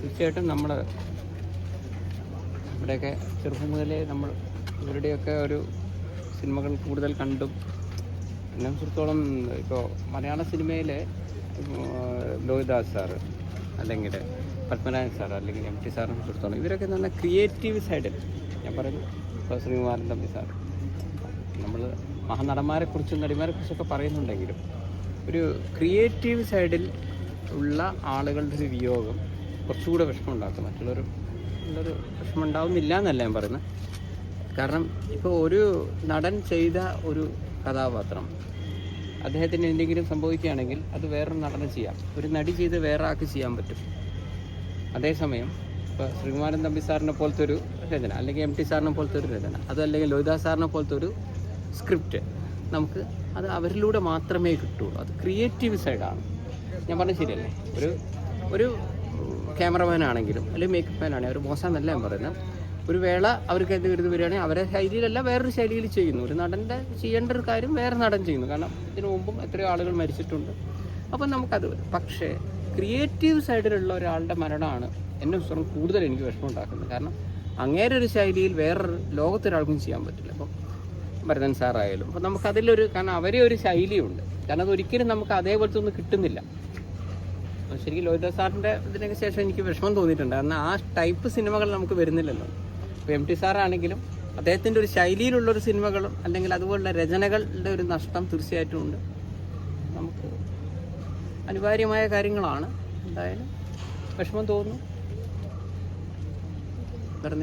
തീർച്ചയായിട്ടും നമ്മൾ ഇവിടെയൊക്കെ ചെറുപ്പം മുതലേ നമ്മൾ ഇവരുടെയൊക്കെ ഒരു സിനിമകൾ കൂടുതൽ കണ്ടും. എന്നെ സംബന്ധിച്ചിടത്തോളം ഇപ്പോൾ മലയാള സിനിമയിലെ ലോഹിദാസ് സാറ് അല്ലെങ്കിൽ പത്മനാഭൻ സാർ അല്ലെങ്കിൽ എം ടി സാറിനെ സംബന്ധിച്ചിടത്തോളം ഇവരൊക്കെ നല്ല ക്രിയേറ്റീവ് സൈഡിൽ. ഞാൻ പറയുന്നു ശ്രീകുമാരൻ തമ്പി സാർ നമ്മൾ മഹാനടന്മാരെക്കുറിച്ചും നടിമാരെക്കുറിച്ചൊക്കെ നടിമാരെ കുറിച്ചൊക്കെ പറയുന്നുണ്ടെങ്കിലും ഒരു ക്രിയേറ്റീവ് സൈഡിൽ ഉള്ള ആളുകളുടെ ഒരു വിയോഗം കുറച്ചുകൂടെ വിഷമം ഉണ്ടാക്കും മറ്റുള്ളൊരു ഉള്ളൊരു വിഷമം ഉണ്ടാവുന്നില്ല എന്നല്ല ഞാൻ പറയുന്നത് കാരണം ഇപ്പോൾ ഒരു നടൻ ചെയ്ത ഒരു കഥാപാത്രം അദ്ദേഹത്തിന് എന്തെങ്കിലും സംഭവിക്കുകയാണെങ്കിൽ അത് വേറൊരു നടന് ചെയ്യാം. ഒരു നടി ചെയ്ത് വേറെ ആൾക്ക് ചെയ്യാൻ പറ്റും. അതേസമയം ഇപ്പോൾ ശ്രീകുമാരൻ തമ്പി സാറിനെ പോലത്തെ ഒരു രചന അല്ലെങ്കിൽ എം ടി സാറിനെ പോലത്തെ ഒരു രചന അതല്ലെങ്കിൽ ലോഹിതാ സാറിനെ പോലത്തെ ഒരു സ്ക്രിപ്റ്റ് നമുക്ക് അത് അവരിലൂടെ മാത്രമേ കിട്ടുള്ളൂ അത് ക്രിയേറ്റീവ് സൈഡാണ്. ഞാൻ പറഞ്ഞത് ശരിയല്ലേ? ഒരു ഒരു ക്യാമറമാൻ ആണെങ്കിലും അല്ലെങ്കിൽ മേക്കപ്പ് മാൻ ആണെങ്കിലും ഒരു മോശമെന്നല്ല ഞാൻ പറയുന്നത്. ഒരു വേള അവർക്ക് എന്ത് കരുതി വരികയാണെങ്കിൽ അവരെ ശൈലിയിലല്ല വേറൊരു ശൈലിയിൽ ചെയ്യുന്നു. ഒരു നടന്റെ ചെയ്യേണ്ട ഒരു കാര്യം വേറെ നടൻ ചെയ്യുന്നു. കാരണം ഇതിനു മുമ്പും എത്രയോ ആളുകൾ മരിച്ചിട്ടുണ്ട്. അപ്പം നമുക്കത് പക്ഷേ ക്രിയേറ്റീവ് സൈഡിലുള്ള ഒരാളുടെ മരണമാണ് എന്നെ പുസ്തകം കൂടുതൽ എനിക്ക് വിഷമം ഉണ്ടാക്കുന്നത്. കാരണം അങ്ങേരെ ഒരു ശൈലിയിൽ വേറൊരു ലോകത്തൊരാൾക്കും ചെയ്യാൻ പറ്റില്ല. അപ്പം ഭരതൻ സാറായാലും അപ്പം നമുക്കതിലൊരു കാരണം അവരെ ഒരു ശൈലിയുണ്ട്. കാരണം അതൊരിക്കലും നമുക്ക് അതേപോലത്തെ ഒന്നും കിട്ടുന്നില്ല. ശരിക്കും ലോഹിത സാറിന്റെ ഇതിനൊക്കെ ശേഷം എനിക്ക് വിഷമം തോന്നിയിട്ടുണ്ട്. കാരണം ആ ടൈപ്പ് സിനിമകൾ നമുക്ക് വരുന്നില്ലല്ലോ. ഇപ്പോൾ എം ടി സാറാണെങ്കിലും അദ്ദേഹത്തിന്റെ ഒരു ശൈലിയിലുള്ള ഒരു സിനിമകളും അല്ലെങ്കിൽ അതുപോലുള്ള രചനകളുടെ ഒരു നഷ്ടം തീർച്ചയായിട്ടും ഉണ്ട്. നമുക്ക് അനിവാര്യമായ കാര്യങ്ങളാണ്. എന്തായാലും വിഷമം തോന്നുന്നു. വേറെ